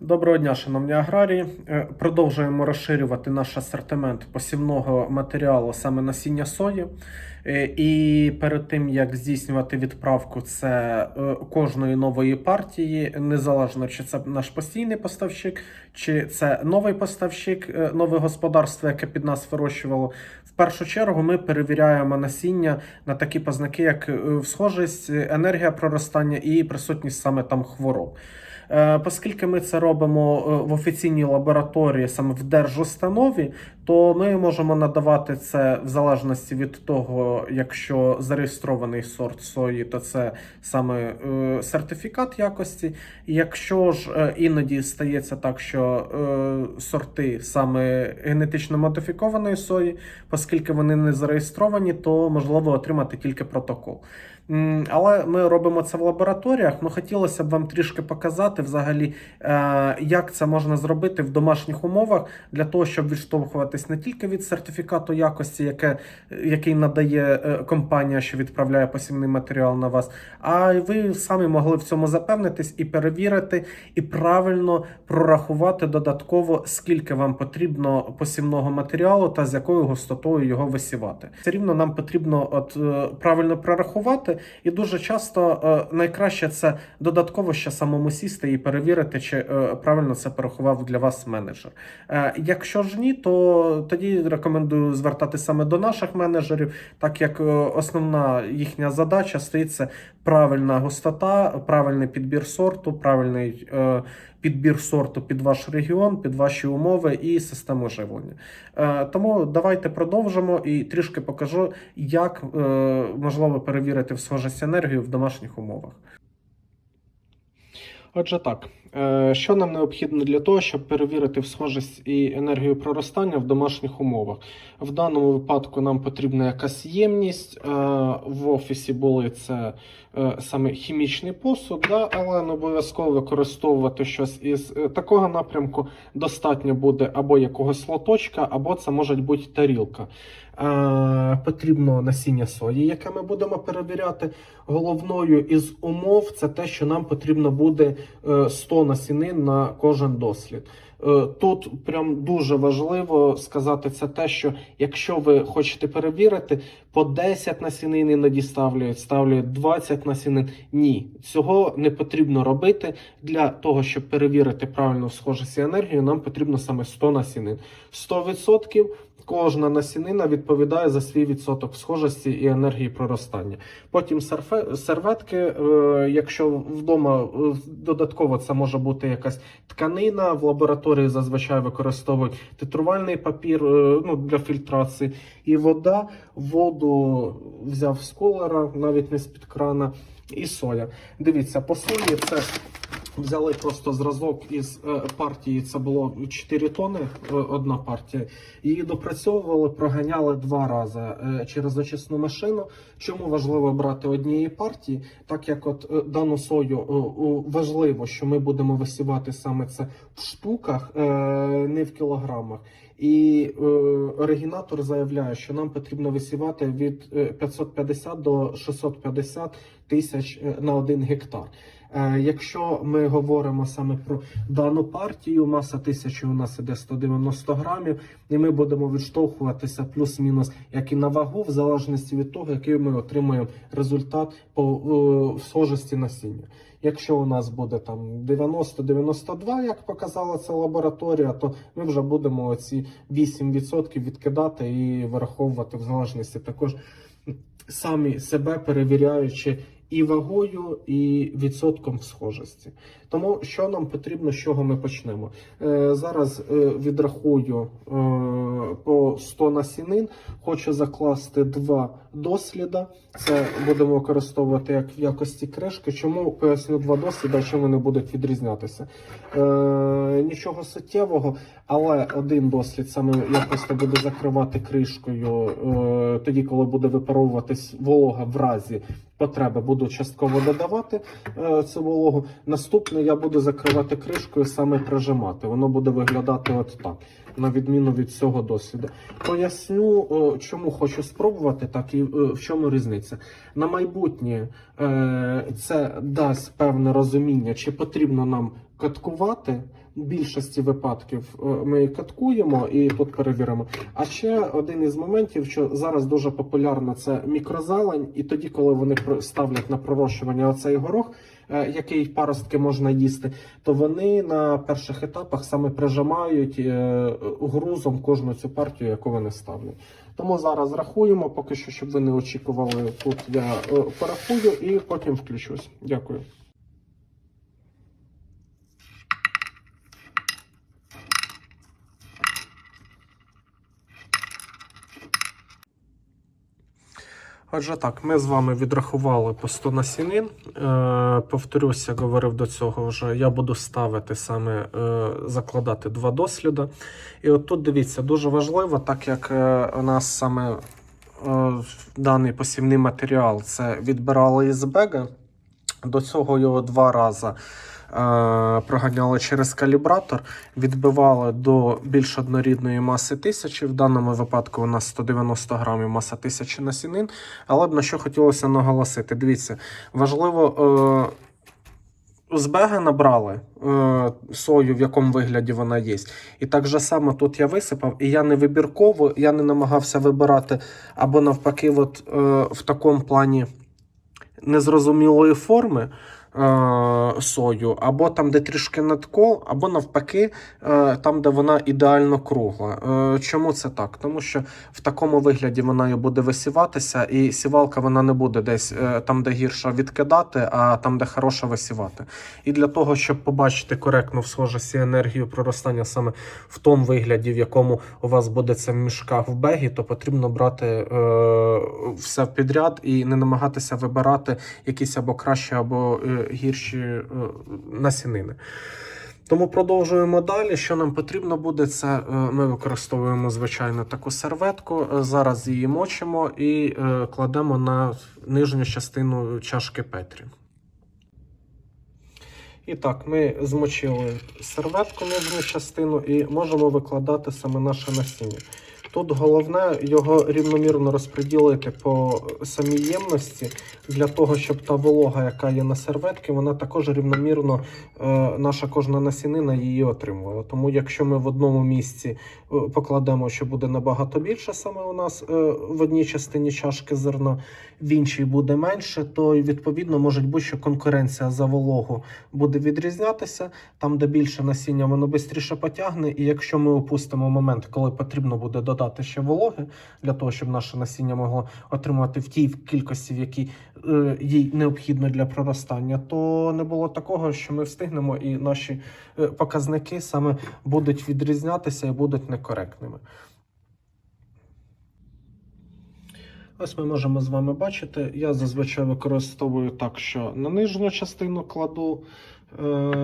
Доброго дня, шановні аграрії. Е, Продовжуємо розширювати наш асортимент посівного матеріалу саме насіння сої. Е, І перед тим як здійснювати відправку це е, кожної нової партії, незалежно чи це наш постійний поставщик, чи це новий поставщик, нове господарство, яке під нас вирощувало. В першу чергу ми перевіряємо насіння на такі познаки, як схожість, енергія проростання і присутність саме там хвороб. Е, Оскільки ми це робимо е, в офіційній лабораторії, саме в держустанові, то ми можемо надавати це в залежності від того, якщо зареєстрований сорт сої, то це саме е, сертифікат якості. Якщо ж іноді стається так, що сорти саме генетично модифікованої сої, оскільки вони не зареєстровані, то можливо отримати тільки протокол. Але ми робимо це в лабораторіях. Ну хотілося б вам трішки показати взагалі, е, як це можна зробити в домашніх умовах для того, щоб відштовхуватись не тільки від сертифікату якості, яке, який надає е, компанія, що відправляє посівний матеріал на вас, а й ви самі могли в цьому запевнитись і перевірити, і правильно прорахувати додатково, скільки вам потрібно посівного матеріалу та з якою густотою його висівати. Все рівно нам потрібно от е, правильно прорахувати, і дуже часто е, найкраще це додатково ще самому сісти і перевірити, чи е, правильно це порахував для вас менеджер. Е, Якщо ж ні, то тоді рекомендую звертати саме до наших менеджерів, так як основна їхня задача стоїть це правильна густота, правильний підбір сорту, правильний підбір сорту під ваш регіон, під ваші умови і систему живлення. Е, Тому давайте продовжимо і трішки покажу, як е, можливо перевірити схожість енергію в домашніх умовах. Отже, так, Е, що нам необхідно для того, щоб перевірити всхожість і енергію проростання в домашніх умовах? В даному випадку нам потрібна якась ємність. Е, в офісі були це е, саме хімічний посуд, да? але не обов'язково використовувати щось із такого напрямку. Достатньо буде або якогось лоточка, або це може бути тарілка. Потрібно насіння сої, яке ми будемо перевіряти. Головною із умов це те, що нам потрібно буде 100 тонна сіни на кожен дослід. Е, тут прям дуже важливо сказати це те, що якщо ви хочете перевірити, по 10 насінин іноді ставлюють, ставлюють 20 насінин. Ні, цього не потрібно робити. Для того, щоб перевірити правильну схожість і енергію, нам потрібно саме 100 насінин. 100% кожна насінина відповідає за свій відсоток схожості і енергії проростання. Потім серветки, е, якщо вдома е, додатково це може бути якась тканина. В лабораторії зазвичай використовують титрувальний папір е, ну, для фільтрації. І вода, воду взяв з колера, навіть не з-під крана, і соя. Дивіться, по сої це. Взяли просто зразок із е, партії, це було 4 тони, е, одна партія. Її допрацьовували, проганяли два рази е, через очисну машину. Чому важливо брати однієї партії? Так як от дану сою важливо, що ми будемо висівати саме це в штуках, не в кілограмах. І оригінатор заявляє, що нам потрібно висівати від е, 550 до 650 тисяч на один гектар. Е, Якщо ми говоримо саме про дану партію, маса тисячі у нас іде 190 грамів, і ми будемо відштовхуватися плюс-мінус як і на вагу, в залежності від того, який ми отримуємо результат по е, схожості насіння. Якщо у нас буде там 90-92, як показала ця лабораторія, то ми вже будемо оці 8% відкидати і враховувати в залежності також самі себе перевіряючи і вагою, і відсотком схожості. Тому що нам потрібно, з чого ми почнемо? Е, зараз е, відрахую е, по 100 насінин. Хочу закласти два досліда. Це будемо використовувати як в якості кришки. Чому поясню два досліда, чим вони будуть відрізнятися? Нічого суттєвого, але один дослід саме я просто буду закривати кришкою тоді, коли буде випаровуватись волога в разі потреби, буду частково додавати е, цю вологу. Наступний я буду закривати кришкою, саме прижимати. Воно буде виглядати от так, на відміну від цього досвіду. Поясню, е, чому хочу спробувати, так і е, в чому різниця. На майбутнє е, це дасть певне розуміння, чи потрібно нам каткувати. Більшості випадків е, ми каткуємо і тут перевіримо. А ще один із моментів, що зараз дуже популярно, це мікрозелень, і тоді, коли вони ставлять на пророщування оцей горох, е, який паростки можна їсти, то вони на перших етапах саме прижимають е, грузом кожну цю партію, яку вони ставлять. Тому зараз рахуємо, поки що, щоб ви не очікували, тут я порахую і потім включусь. Дякую. Отже, так, ми з вами відрахували по 100 насінин. Е, повторюсь, як говорив до цього, вже я буду ставити саме е, закладати два досліди. І от тут дивіться, дуже важливо, так як е, у нас саме е, даний посівний матеріал це відбирали із бега. До цього його два рази проганяли через калібратор, відбивали до більш однорідної маси тисячі. В даному випадку у нас 190 грамів маса тисячі насінин. Але б на що хотілося наголосити. Дивіться, важливо. Е, з бега набрали е, сою, в якому вигляді вона є. І так же само тут я висипав, і я не вибірково, я не намагався вибирати або навпаки, от, е, в такому плані незрозумілої форми е, сою, або там, де трішки надкол, або навпаки, е, там, де вона ідеально кругла. Е, чому це так? Тому що в такому вигляді вона і буде висіватися, і сівалка вона не буде десь е, там, де гірша відкидати, а там, де хороша висівати. І для того, щоб побачити коректно в схожості енергію проростання саме в тому вигляді, в якому у вас буде це в мішках в бегі, то потрібно брати е, все підряд і не намагатися вибирати якісь або кращі, або е, гірші е, насінини. Тому продовжуємо далі. Що нам потрібно буде, це е, ми використовуємо звичайно таку серветку. Е, Зараз її мочимо і кладемо на нижню частину чашки Петрі. І так, ми змочили серветку нижню частину і можемо викладати саме наше насіння. Тут головне його рівномірно розподілити по самій ємності для того, щоб та волога, яка є на серветці, вона також рівномірно, е, наша кожна насінина її отримувала. Тому якщо ми в одному місці е, покладемо, що буде набагато більше саме у нас е, в одній частині чашки зерна, в іншій буде менше, то відповідно може бути, що конкуренція за вологу буде відрізнятися. Там, де більше насіння, воно швидше потягне. І якщо ми опустимо момент, коли потрібно буде додати ще вологи для того, щоб наше насіння могло отримати в тій кількості, в якій е, їй необхідно для проростання, то не було такого, що ми встигнемо, і наші е, показники саме будуть відрізнятися і будуть некоректними. Ось ми можемо з вами бачити. Я зазвичай використовую так, що на нижню частину кладу е,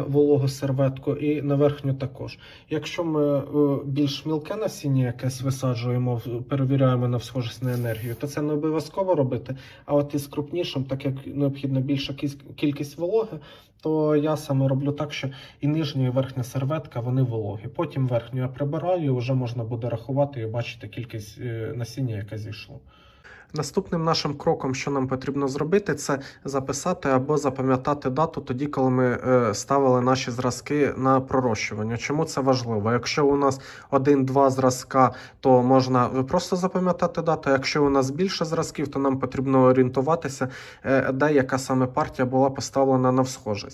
вологу серветку і на верхню також. Якщо ми е, більш мілке насіння якесь висаджуємо, перевіряємо на схожість на енергію, то це не обов'язково робити. А от із крупнішим, так як необхідна більша кількість вологи, то я саме роблю так, що і нижня, і верхня серветка вони вологі. Потім верхню я прибираю, і вже можна буде рахувати і бачити кількість е, насіння, яке зійшло. Наступним нашим кроком, що нам потрібно зробити, це записати або запам'ятати дату тоді, коли ми е, ставили наші зразки на пророщування. Чому це важливо? Якщо у нас один-два зразка, то можна просто запам'ятати дату. Якщо у нас більше зразків, то нам потрібно орієнтуватися, е, де яка саме партія була поставлена на всхожість.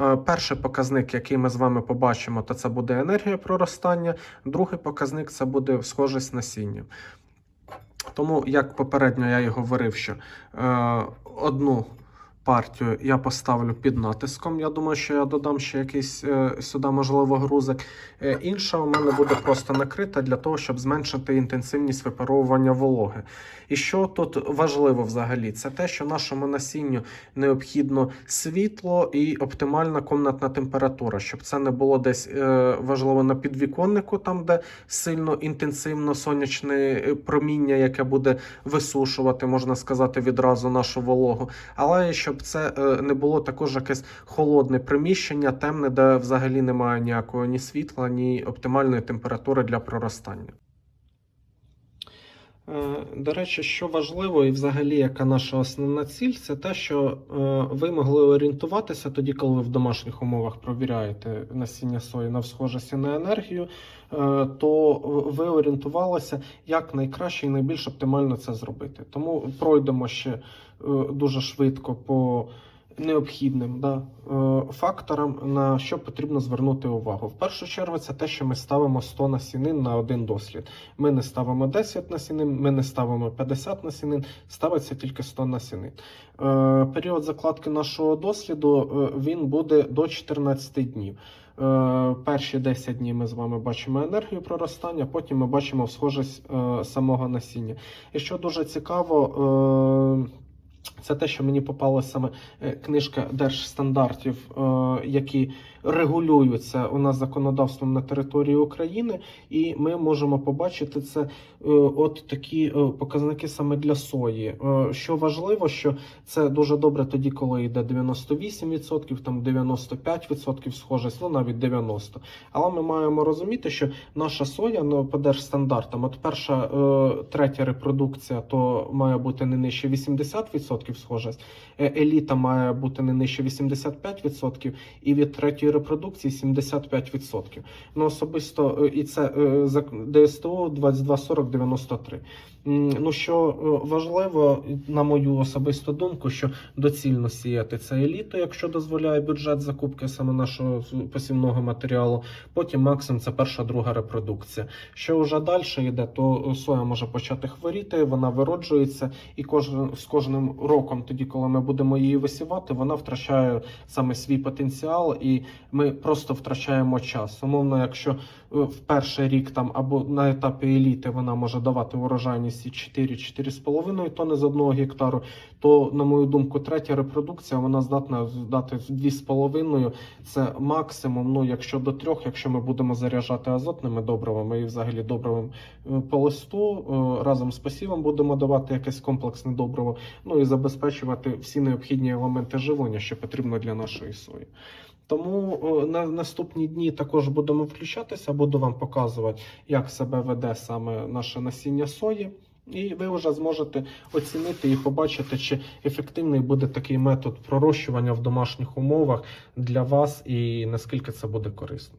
Е, перший показник, який ми з вами побачимо, то це буде енергія проростання. Другий показник це буде схожість насіння. Тому, як попередньо я і говорив, що е, одну партію я поставлю під натиском. Я думаю, що я додам ще якийсь е, сюди, можливо, грузик. Е, інша у мене буде просто накрита для того, щоб зменшити інтенсивність випаровування вологи. І що тут важливо взагалі? Це те, що нашому насінню необхідно світло і оптимальна комнатна температура, щоб це не було десь е, важливо на підвіконнику, там де сильно інтенсивно сонячне проміння, яке буде висушувати, можна сказати, відразу нашу вологу. Але щоб це е, не було також якесь холодне приміщення, темне, де взагалі немає ніякого ні світла, ні оптимальної температури для проростання. Е, До речі, що важливо, і взагалі, яка наша основна ціль, це те, що е, ви могли орієнтуватися тоді, коли ви в домашніх умовах провіряєте насіння сої на схожості на енергію, е, то ви орієнтувалися, як найкраще і найбільш оптимально це зробити. Тому пройдемо ще дуже швидко по необхідним да, е, факторам, на що потрібно звернути увагу. В першу чергу, це те, що ми ставимо 100 насінин на один дослід. Ми не ставимо 10 насінин, ми не ставимо 50 насінин, ставиться тільки 100 насінин. Е, Період закладки нашого досліду е, він буде до 14 днів. Перші 10 днів ми з вами бачимо енергію проростання, потім ми бачимо схожість самого насіння. І що дуже цікаво, це те, що мені попалася саме е, книжка держстандартів, е, які регулюються у нас законодавством на території України, і ми можемо побачити це е, от такі показники саме для сої. Що важливо, що це дуже добре тоді, коли йде 98%, там 95% схожість, ну навіть 90%. Але ми маємо розуміти, що наша соя ну, по держстандартам, от перша, третя репродукція, то має бути не нижче 80% схожість, е, еліта має бути не нижче 85%, і від третьої репродукції 75%. Ну особисто е, і це е, за ДСТО 224093. М, Ну що важливо, на мою особисту думку, що доцільно сіяти це еліту, якщо дозволяє бюджет закупки саме нашого посівного матеріалу. Потім максимум це перша друга репродукція. Що вже далі йде, то соя може почати хворіти, вона вироджується, і кожен з кожним роком, тоді коли ми будемо її висівати, вона втрачає саме свій потенціал, і ми просто втрачаємо час. Умовно, якщо е, в перший рік там або на етапі еліти вона може давати урожайність і 4-4,5 тонни з одного гектару, то, на мою думку, третя репродукція вона здатна дати 2,5. Це максимум. Ну, якщо до трьох, якщо ми будемо заряджати азотними добривами і взагалі добривом е, по листу, е, разом з посівом будемо давати якесь комплексне добриво, ну і забезпечувати всі необхідні елементи живлення, що потрібно для нашої сої. Тому е, на наступні дні також будемо включатися, буду вам показувати, як себе веде саме наше насіння сої. І ви вже зможете оцінити і побачити, чи ефективний буде такий метод пророщування в домашніх умовах для вас і наскільки це буде корисно.